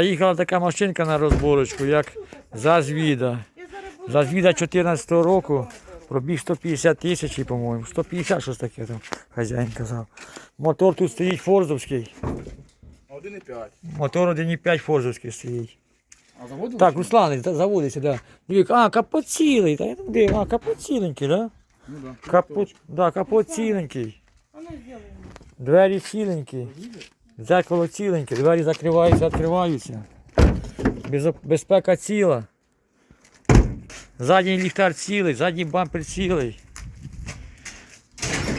Заїхала така машинка на розборочку, як Зазвіда. Зазвіда 14 року, пробіг 150 тисяч, по-моєму. 150 щось таке там хазяїн казав. Мотор тут стоїть форзовський. 1,5. Мотор 1,5 форзовський стоїть. А заводили? Так, Руслан, заводиться, да. Дивік, а, капот цілий. Та дивив, а, капот ціленький, да? Ну да. Капот, да, капот ціленький. Двері ціленькі. Дзеркало ціленьке, двері закриваються, відкриваються. Безпека ціла. Задній ліхтар цілий, задній бампер цілий.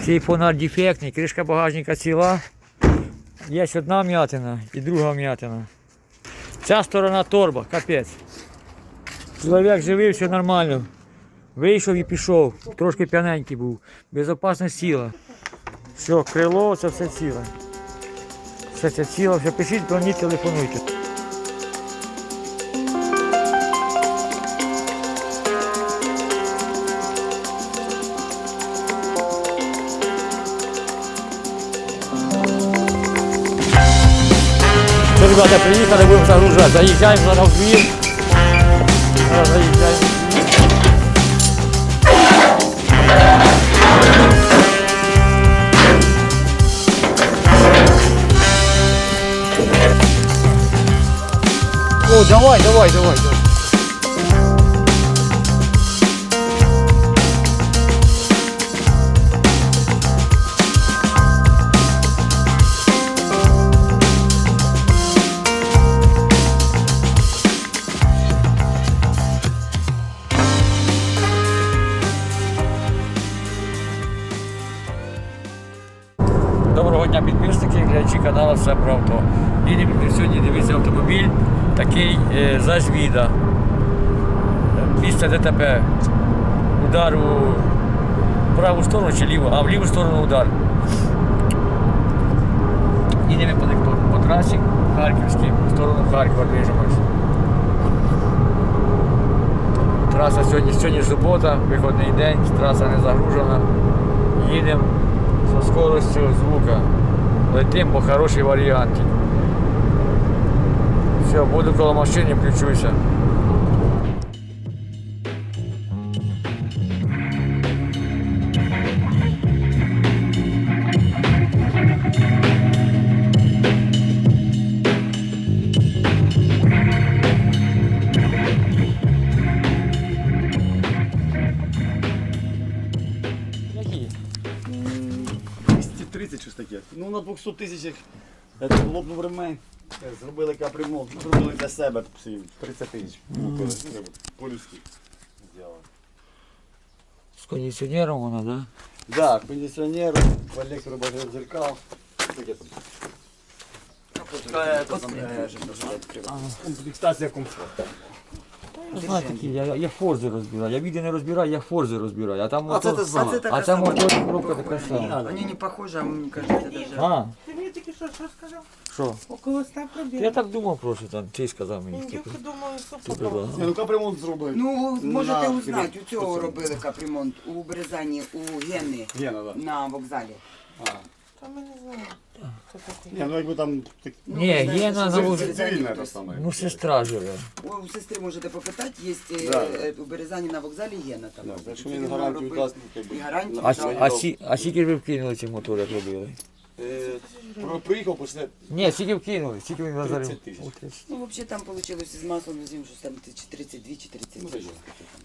Цей фонар дефектний, кришка багажника ціла. Є одна м'ятина і друга м'ятина. Ця сторона торба, капець. Чоловік живий, все нормально. Вийшов і пішов. Трошки п'яненький був. Безопасна сіла. Все, крило, це все ціле. Все це ціло, все пишіть, дзвоніть, телефонуйте. Все, ребята, приїхали, будемо загружати. Заїжджаємо зараз в двір. Заїжджаємо. Давай, давай. давай. Доброго дня підписники, глядачі каналу Все про авто. Їдемо сьогодні дивитися автомобіль, такий е, Зазвіда. Місце ДТП. Удар у праву сторону чи ліву, а в ліву сторону удар. Їдемо по, по, по трасі Харківській, в сторону Харкова движемось. Траса сьогодні, сьогодні субота, виходний день, траса не загружена. Їдемо со скоростю звука. Летим по хороший варіанті. Все, буду коло машини, включуся. Які? 230 щось таке. Ну на 200 тисячах це лопнув ремень. Зробили капремонт, зробили для себе всі 30 тисяч. Ну, По-людськи. Зробили. З кондиціонером вона, да? Да, кондиціонер, багажних зеркал. Таке там. Е, е, Комплектація комфорту. Я знаю такі, я, я форзи розбираю. Я відео не розбираю, я форзи розбираю. А там А це мотор, те саме. а там мотор коробка така сама. Они не похожи, а мне кажется, даже... А, мені що, що сказав? що? Около ста пробіг. Я так думав просто, там, ти сказав мені. Я типу. думаю, що Ти предлагав. Ні, ну капремонт зробили. Ну, можете На- узнати, у цього робили капремонт у Березані, у Гени Гена, да. на вокзалі. А. Та ми не знаємо. Що таке? Ні, ну якби там так- Ні, знаєте, є на що заводі. в Березані цивільне те саме. Ну, сестра живе. У сестри можете попитати, є Да. е, у Березані на вокзалі Гена там. Да, Якщо Це він гарантію робив. дасть, ну, якби. І гарантію А, дав. а, сі, а скільки ви вкинули ці мотори, як робили? Е, про- Приїхав після Ні, скільки вкинули, скільки він базарив? 30 тисяч. О, 30. Ну, взагалі там вийшло з маслом, зім, що там чи 32 чи 30 Ну, тисяч.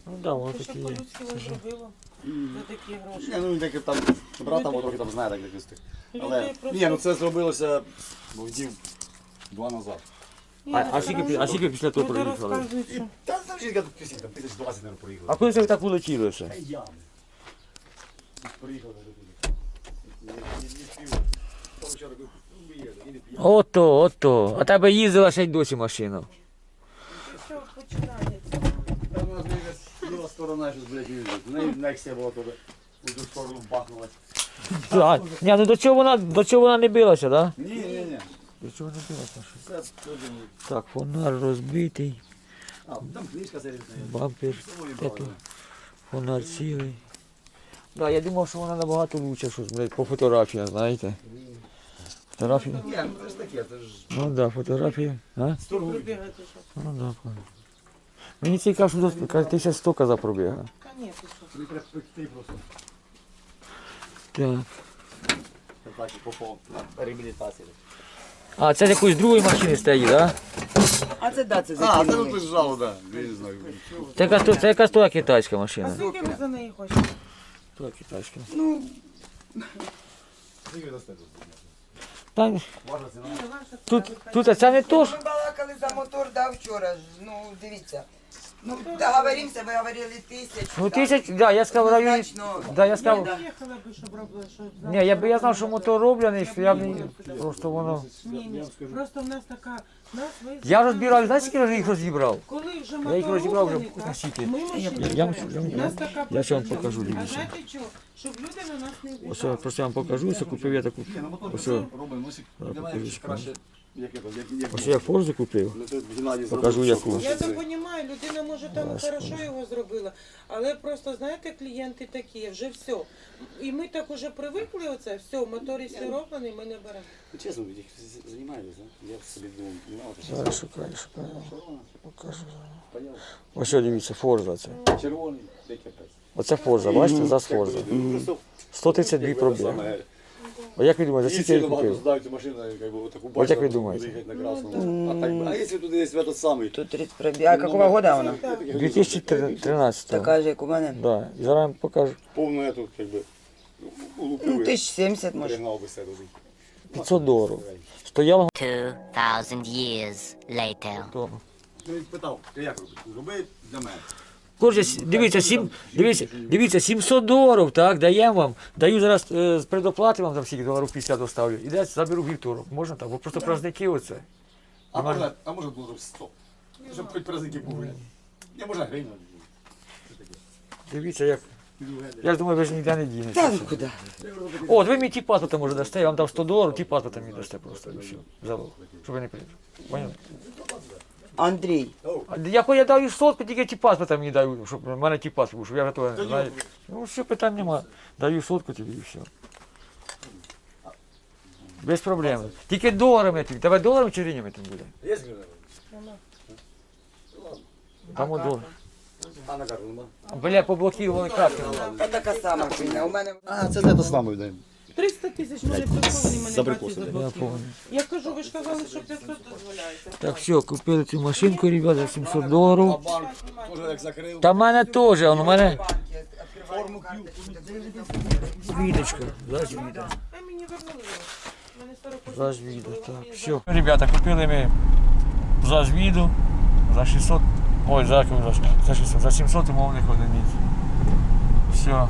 Ну да, воно Ти що такі є. по-людськи ви зробила за такі гроші. Ні, ну він таки там брат там трохи там знає так як вести. Але Людей просто- ні, ну це зробилося днів два назад. А, ну, а, скільки, правда. а скільки після того Люди приїхали? розказують, що Та там жінка тут після там тисяч двадцять, приїхала. А коли це ви так улетіли все? Та я. Приїхала Ото, ото. А тебе їздила ще й досі машина. що починається. Там у нас ліва сторона щось, блядь, їздить. Нексія була туди. У ту сторону бахнулась. А, ні, ну до чого вона, до чого вона не билася, да? Ні, ні, ні. До чого не билася? Теж. Так, фонар розбитий, А, там книжка серйозна. бампер, Ой, фонар цілий. Да, я думав, що вона набагато лучше, щось, блядь, по фотографіях, знаєте. Фотографії. Ні, ну це ж таке, це ж Ну так, да, фотографії. А? Пробігати що? Ну да, понял. Мені цікаво, що тут каже, 1100 казав пробіга. Та ні, ти що? тобі треба пекти просто. Так. Це так і попав на реабілітацію. А, це з якоїсь другої машини стоїть, так? А це да, це А, це ну закинули. ти жало, так. Я не знаю. Це якась, то- це якась твоя китайська А машина. скільки ви за неї хочете? Твоя китайська. Ну, Скільки дасте тут? Та, тут, тут це не то ж. ми балакали за мотор, да, вчора ж. Ну, дивіться. Ну, договоримося, ви говорили тисячу. Ну так. тисяч, да, я сказав в районі. Однозначно. Да, я Я сказав. би, щоб щоб... Ні, я б я знав, що мотор роблений, що я б не. Просто воно. Ні, ні, просто в нас така... Нас ви... Я розбирав, знаєте, скільки я їх розібрав? Коли вже Я їх розібрав вже роблений, так, настільки. ми машину Я- я вам- робимо. я- У нас така я ще вам процедура. покажу, А дивіться. знаєте чого? Щоб люди на нас не Ось я вбігали. просто я вам покажу, це купив я таку. Мотор Ось, робимо, ну, Да, для мене краще, ось я форзу купив. Ну, Покажу, яку. Я так розумію, людина може там хорошо його зробила, але просто знаєте, клієнти такі, вже все. І ми так уже привикли оце, все, мотор і роблений, ми не беремо. Ну, Чесно, їх займаєтесь, а? Я собі думав, ну, що Зараз шукаю, шукаю. Покажу. Ось що дивіться, форза це. Червоний, де капець. Оце форза, бачите, за форза. 132 пробіг. А як ви думаєте, за скільки я їх купив? знають машину, як би, отаку От як ви думаєте? їхати на красному. А, так, би- а якщо туди є этот самий? Тут 30 пробіг. А какого года вона? 2013 Така ж, як у мене. Да. І зараз я вам покажу. Повну эту, як би, Ну, улупив, 1070 може. пригнав би себе туди. 500 доларів. Стояло 2,000 years later. то. Ну, він питав, ти як робиш? Роби для мене. С- дивіться, сім, дивіться, дивіться, 700 доларів, так, даємо вам. Даю зараз е, з предоплати вам там скільки доларів 50 доставлю. І десь заберу вівторок. Можна так? Бо просто праздники оце. А може, а може було б 100. Щоб хоч праздники були. Я може гривня. Дивіться, як. Я ж думаю, ви ж ніде не Та дінете. ну куди? О, от ви мені ті паспорта може дасте, я вам дав 100 доларів, ті паспорта мені дасте просто. І все. Залог. Щоб ви не приїхали. Поняли? Андрій. Я хоч я даю сотку, тільки ті паспорта мені даю, щоб в мене ті паспорт, був, щоб я того знаю. Ну, все, питань нема. Даю сотку тобі і все. Без проблем. Тільки доларами тобі. Тебе доларами чи гривнями там буде? Є гривня? Там у долар. А на карту нема? Бля, поблокували карту. Та така сама хуйня. У мене А, це те саме, да. 300 тисяч мене приховані, мене За бачить прикоси. Я помню. Я кажу, ви ж казали, що 500 дозволяєте. Так, все, купили цю машинку, ребята, за 700 доларів. А. Та в мене теж, он у мене банки відкриваю карточку. відочка. Зараз віда. А мені вернули. Мене 40 Зараз віда, так, все. Ребята, купили ми зазвіду за 600, ой, за, за 600, за 700 умовних одиниць. Все.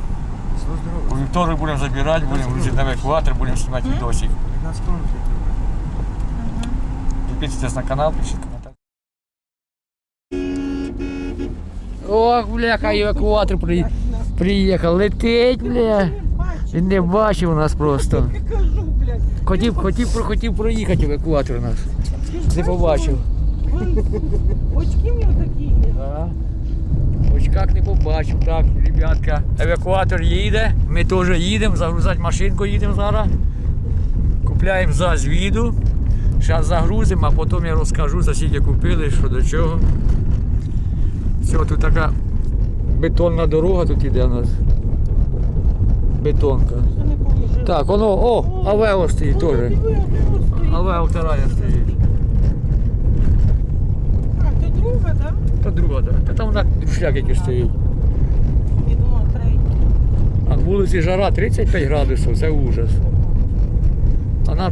У вівторок будемо забирати, будемо грузити на евакуатор, будемо знімати відосик. Підписуйтесь на канал, пишіть коментар. Ох, бляха, евакуатор при... приїхав. Летить, бля. Він не бачив нас просто. Хотів, хотів, хотів проїхати евакуатор наш. Не побачив. Очки в нього такі є. Да. Хоч як не побачив, так, ребятка. Евакуатор їде, ми теж їдемо, загрузати машинку їдемо зараз. Купляємо за звіду. Зараз загрузимо, а потім я розкажу, за скільки купили, що до чого. Все, тут така бетонна дорога тут іде у нас. Бетонка. Так, воно, о, Авео стоїть теж. Авео вторая стоїть. А, це друга, так? Та друга, так. Та там вона друшляк який стоїть. Я думала, третя. А на вулиці жара 35 градусів, це ужас. Вона,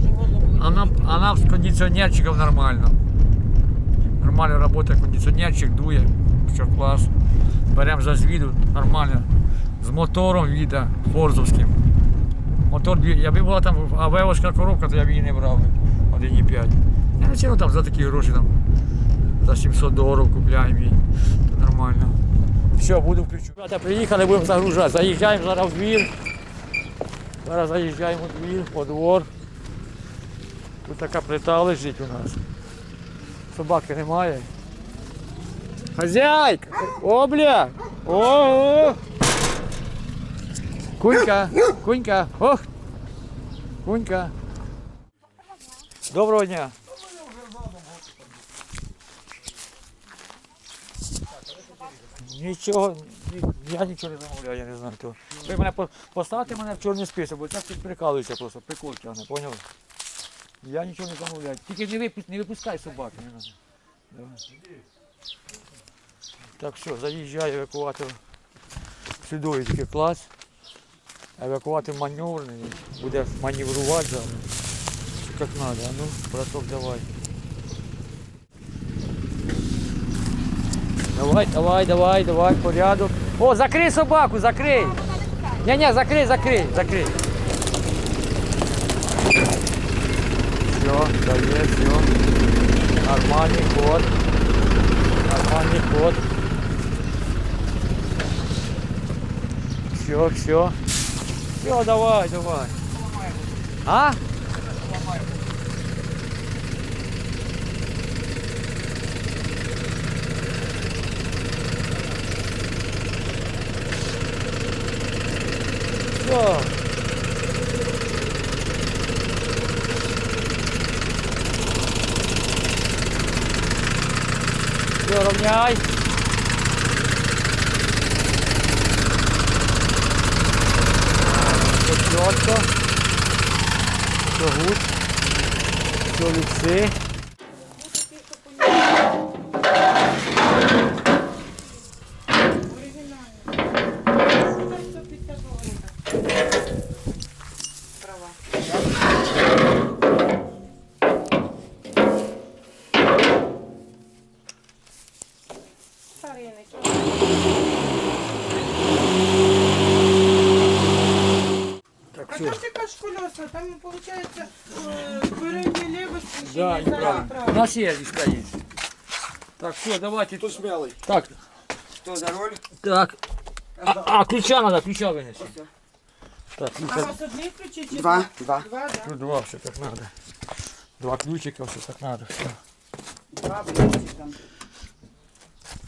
вона, вона з кондиціонерчиком нормально. Нормально працює кондиціонерчик, дує, що клас. Беремо за звіду, нормально. З мотором віда форзовським. Мотор, дві- якби була там авеошка коробка, то я б її не брав. би, 1,5. Я не ціну там за такі гроші там. За 700 доларів купляємо її. То нормально. Все, буду включу. Ребята, приїхали, будемо загружати. Заїжджаємо зараз в двір. Зараз заїжджаємо у двір, по двор. Тут така плита лежить у нас. Собаки немає. Хазяйка! О, бля! О! о! Кунька! Кунька! Ох! Кунька! Доброго дня. Нічого, я нічого не замовляю, я не знаю того. Ви мене по- поставте мене в чорний список, бо це тут прикалується просто, прикол тягне, поняли? Я нічого не замовляю. Тільки не, випу- не випускай собак, не. Давай. Так що, заїжджає евакуатор сюди тільки клас. Евакуатор маневрений, буде маневрувати зараз. Как надо, а ну, браток, давай. Давай, давай, давай, давай, порядок. О, закрий собаку, закрий. Не-не, закрий, закрий, закрий. Все, дає, все. Нормальний ход. Нормальний ход. Все, все. Все, давай, давай. А? Все. Все, равняй. Все четко. Все гуд. Все лице. нас є здесь стоїть. Так, все, давайте. Хто смілий? Так, Хто за руль? так. А, а ключа надо, ключа винеси. Так, А у ключа. вас одні ключі чи Два. Два. Два, да. Ну, два, все так надо. Два ключика, все так надо. Все. Два, блядь, там.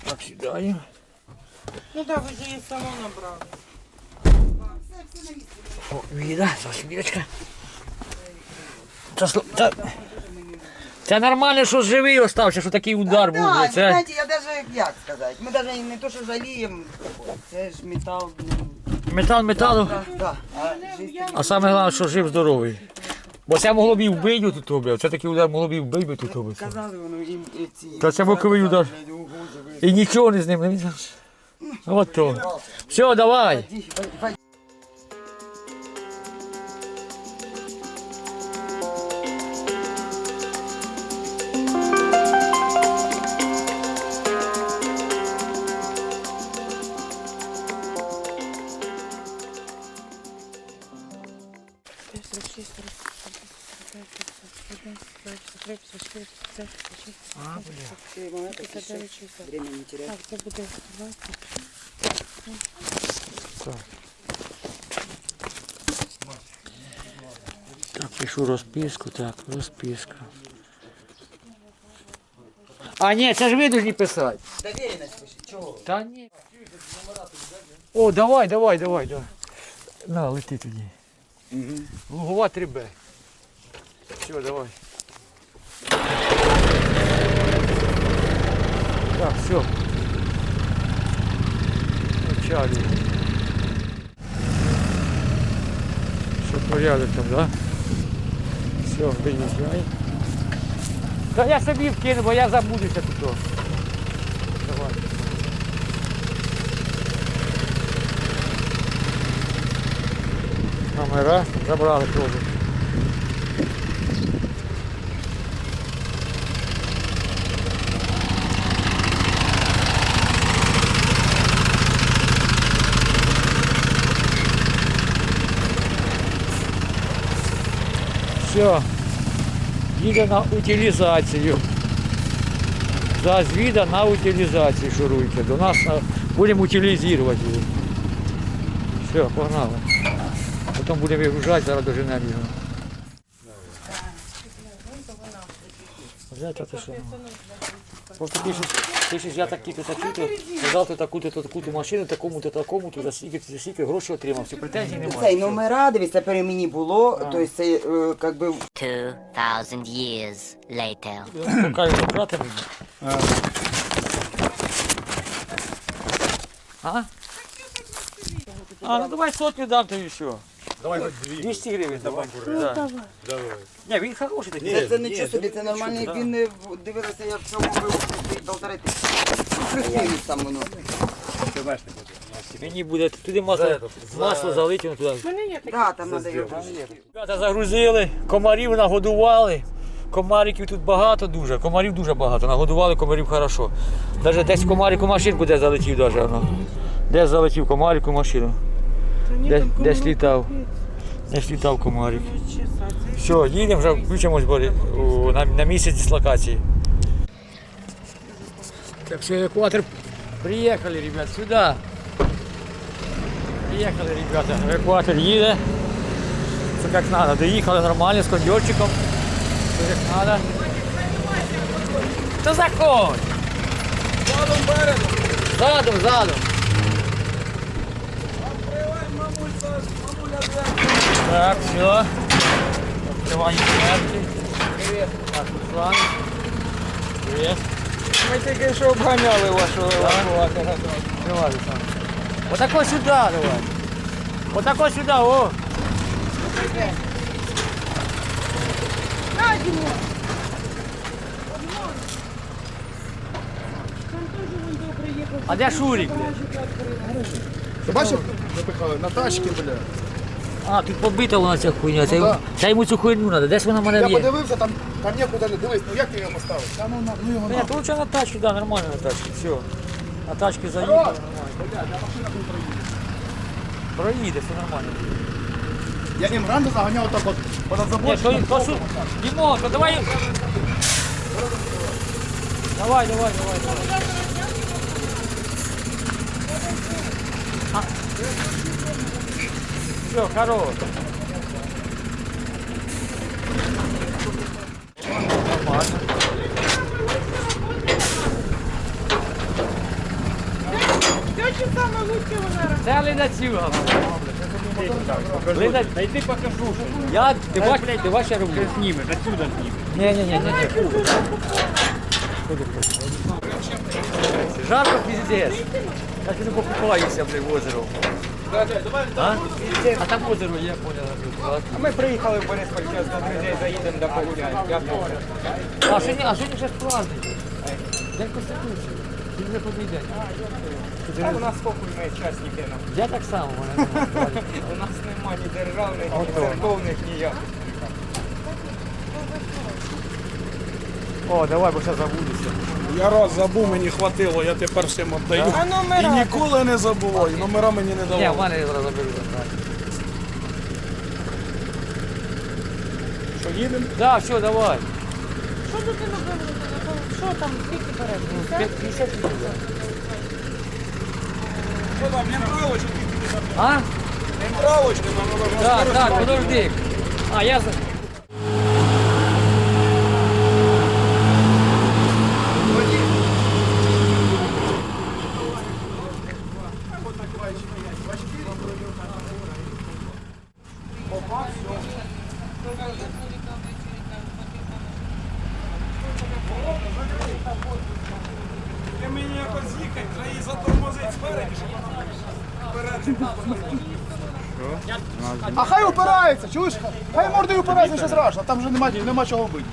Так, сідаємо. Ну да, ви ж її само набрали. О, віда, засмірочка. Це, сло- це, це нормально, що живий остався, що такий удар був. Да, Це, знаете, я даже, як сказати, ми даже не то, що жаліємо, це ж метал. ну, метал металу. Да, да. А, А саме головне, що жив здоровий. Бо це могло б і вбити тут, блядь. Це такий удар могло б і вбити би тут. блядь. Казали воно їм і ці. Та це боковий удар. І нічого не з ним. не. От то. Все, давай. Время не теряй. Так, це буде 20. Так, пишу розписку, так, розписка. А ні, це ж ви повинні писати. Доверенность пиши. Чого? Та ні. О, давай, давай, давай, давай. На, лети тоді. Лугова 3Б. Все, давай. Так, все. Начали. Все порядок там, да? Все, виїжджай. Та я собі вкину, бо я забудуся тут. Давай. Номера забрали теж. Все. Їде на утилізацію. За звіда на утилізацію шуруйте. До нас на... будемо утилізувати. Все, погнали. Потім будемо вигружати, зараз доженемо його. Вже та ти що? Просто пишеш, пишеш, я такі-то, такі-то, продав то таку-то, то таку-то машину, такому-то, такому-то, за стільки, за стільки грошей отримав. Все, претензій немає. Цей номера, дивіться, при мені було, тобто це е, як би 2,000 years later. Покажу брати мені. А? А, ну давай сотню дам тобі що. Давай хоч дві. 200 гривень давай. Да. Ні, він хороший такий. Це, це нічого собі, це нормальний. Він е, в- дивилася, я в цьому вивозив полтори тисячі. Красивість там воно. Ти знаєш таке. Мені буде туди масло, масло залити, ну, туди. Мене є такі. Да, там треба його. Ребята загрузили, комарів нагодували. Комариків тут багато дуже, комарів дуже багато. Нагодували комарів хорошо. Даже десь комарик у машинку де залетів даже, воно. Де залетів комарик у машину. Де- десь літав. Десь літав комарик. Все, їдемо вже включимось на, на місяць дислокації. Так все, евакуатор. Приїхали, ребят, сюди. Приїхали, ребята. Евакуатор їде. Все як треба. Доїхали нормально з кондьорчиком. Все як треба. Та заходь! Задом передом. Задом, задом. Так, все. Открывание дверки. Привет. Так, Руслан. Привет. Ми тільки що обганяли вашого евакуатора. Давай, Руслан. Вот такой сюда давай. Вот такой сюда, о. А де Шурик? Ти бачив? Запихали на тачки, бля. А, тут побита вона ця хуйня. Це, да. це йому цю хуйню треба. Десь вона в мене Я є. подивився, там, там нікуди не дивись, ну як ти його поставив? Та ну, на- ну його Ні, на. то лучше на тачку, да, нормально на тачку. Все. На тачки заїхав, нормально. Проїде, все нормально. Я їм ранду заганяв так от понад Ні, заборчиком. то, то, су- то давай. Давай, давай, давай, давай. А. Все, хорош. Нормально. Це ледацюга. Леда, найди покажу. Я, ти бач, ти бач, я роблю. Зніми, отсюда зніми. Ні, ні, ні, ні, ні. Жарко піздець. Я піду покупаюся, блин, в озеро. А? А там озеро є, поняла. А ми приїхали в Бориспіль, зараз до друзей заїдемо до погуляємо. А сьогодні, а сьогодні вже праздник. День Конституції. Він вже подійде. день. У нас спокій ми учасники. нам. Я так само. У нас немає ні державних, ні церковних, ніяких. О, давай, бо зараз забудуся. Я раз забув, мені хватило, я тепер всім віддаю. А І ніколи не забуваю, номера мені не Ні, в давали. мене я зараз заберу. Що їдемо? Да, все, давай. Що тут ти набрали? Що там, скільки береш? 50 гривень. Що там, не мінералочки? А? Мінералочки нам треба Так, так, подожди. А, я... за- Ти мені якось їхати, треба її затормозити спереді, щоб вона А хай упирається, чуєш? Хай мордою упирається, що страшно, там вже нема, нема чого бити.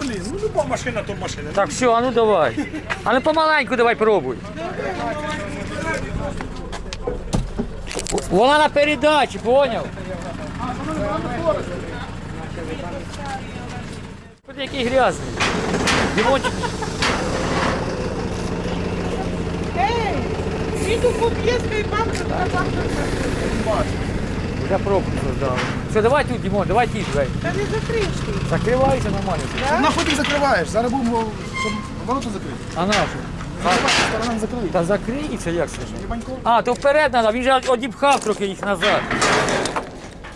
Блін, ну люба машина, то машина. Так, все, а ну давай. А ну помаленьку давай пробуй. Вона на передачі, поняв? От який грязний. Дімончик, Ей, іду по п'єску і бабка. Вже пробку создав. Все, давай тут, Дімон, давай ті, давай. Та не закриєш ти. Закривайся нормально. Нахуй ти закриваєш, зараз будемо, щоб ворота закрити. А нашу? Сторонам. Та закриється, як це ж? А, то вперед треба, він же одіпхав трохи їх назад.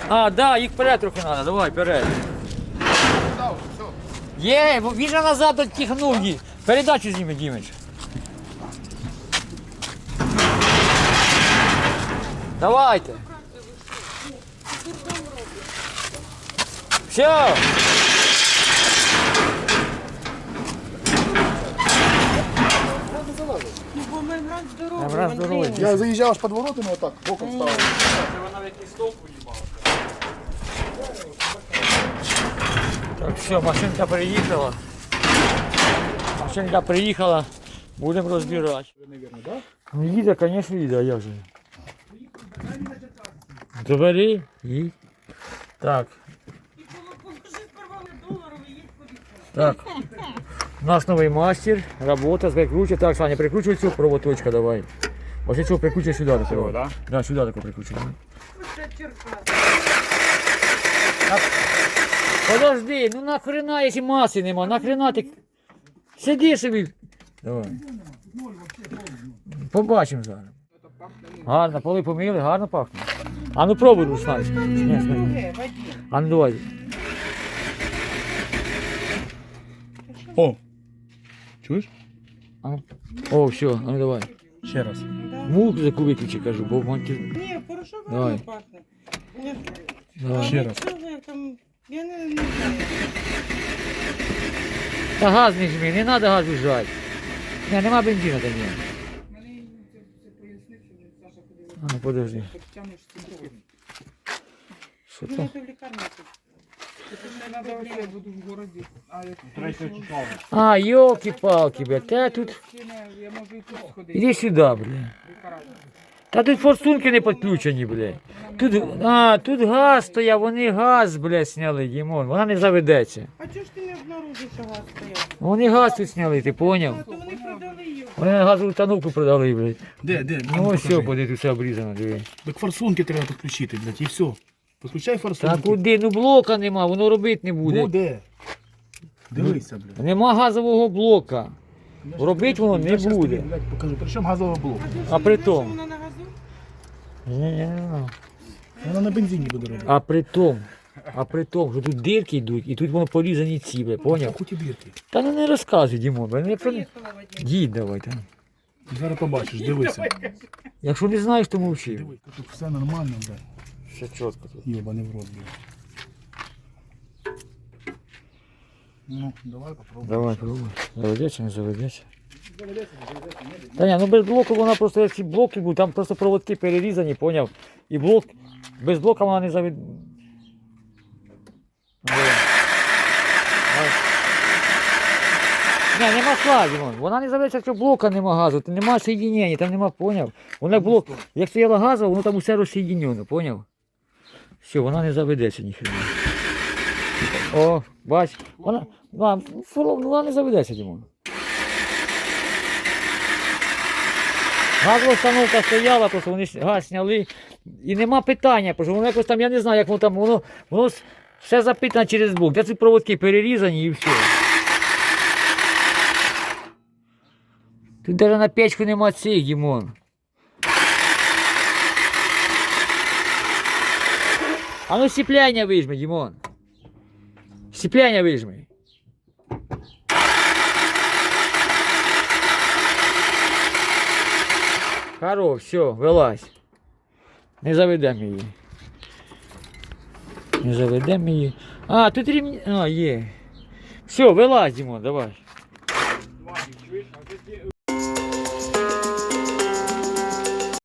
А, да, їх вперед трохи треба, давай, вперед. Є, бо він же назад відтягнув їх. Передачу зніми, Дімич. Давайте. Все. Ну, бо ми раз здорові. Ми раз здорові. Андрій. Я заїжджав аж під воротами, отак, боком ставив. Так, все, машинка приїхала. Машинка приїхала. Будемо розбирати. Ну їде, звісно, їде, а як же. Добери, їдь. Так. Так. У нас новий мастер, робота, прикручує. Так, Саня, прикручуй цю проводочку давай. Ось цього прикручуй сюди. Цього, да? Да, сюди таку прикручуй. Це черка. Подожди, ну нахрена, якщо маси нема, нахрена ти. Сиди собі. Давай. Побачимо зараз. Гарно, поли помили, гарно пахне. А ну пробуй, Руслан. А ну давай. О! Чуєш? А. О, все, ну давай. Ще раз. Музику виключи, кажу, бо монті. Ні, хорошо Давай. гарно пахне. Ні, Давай. Ще раз. Я там? Я не, не знаю. Та газ не жми, не треба газ жати. Ні, нема бензина там ні. А ну подожди. Що Ну, це? це в лікарні тут. А, елки-палки, блядь, та тут... Іди сюди, блядь. Та тут форсунки не підключені, блядь. Тут, а, тут газ стояв, вони газ, блядь, сняли, Дімон, вона не заведеться. А чого ж ти не обнаружив, що газ стояв? Вони газ тут сняли, ти поняв? То вони продали його. Вони газову установку продали, блядь. Де, де? Ну ось все, буде тут все обрізано, диви. Так форсунки треба підключити, блядь, і все. Підключай Та форсунки. куди? Ну блока нема, воно робити не буде. Буде. Дивися, блядь. Нема газового блока. Робити воно не Я щас тобі, буде. блядь, покажу. Причому газовий блок. А при тому. Вона на газу? Ні-ні-ні. Вона на бензині буде робити. А при тому, а при тому, що тут дирки йдуть, і тут воно порізані ці, бля, поняв? Хоч і бірки. Та ну не розказуй, Дімон, бля, не про... Поїхала давай там. Зараз побачиш, дивися. Якщо не знаєш, то мовчи. Дивись, тут все нормально, блядь. Все чітко тут. Йобаний в рот, блядь. Ну, давай попробуй. Давай, пробуй. Заведеться, не заведеться. Та ні, ну без блоку вона просто, як ці блоки будуть, там просто проводки перерізані, поняв? І блок, без блока вона не завед... Ні, нема Дімон. вона не заведеться, якщо блока нема газу, нема соєдінення, там нема, поняв? Вона блок, як стояла газова, воно там усе розсоєдінено, поняв? Все, вона не заведеться ніхрена. О, бач, вона, вона, вона не заведеться, Дімон. Газова установка стояла, просто вони газ зняли. І нема питання, просто воно якось там, я не знаю, як воно там, воно, воно все запитано через блок. Де ці проводки перерізані і все. Тут навіть на печку нема цих, Дімон. А ну сіпляння вижми, Дімон. Сіпляння вижми. Хоро, все, вилазь. Не заведемо її. Не заведемо її. А, тут рівні. А, є. Все, вилазь, Дімон, давай.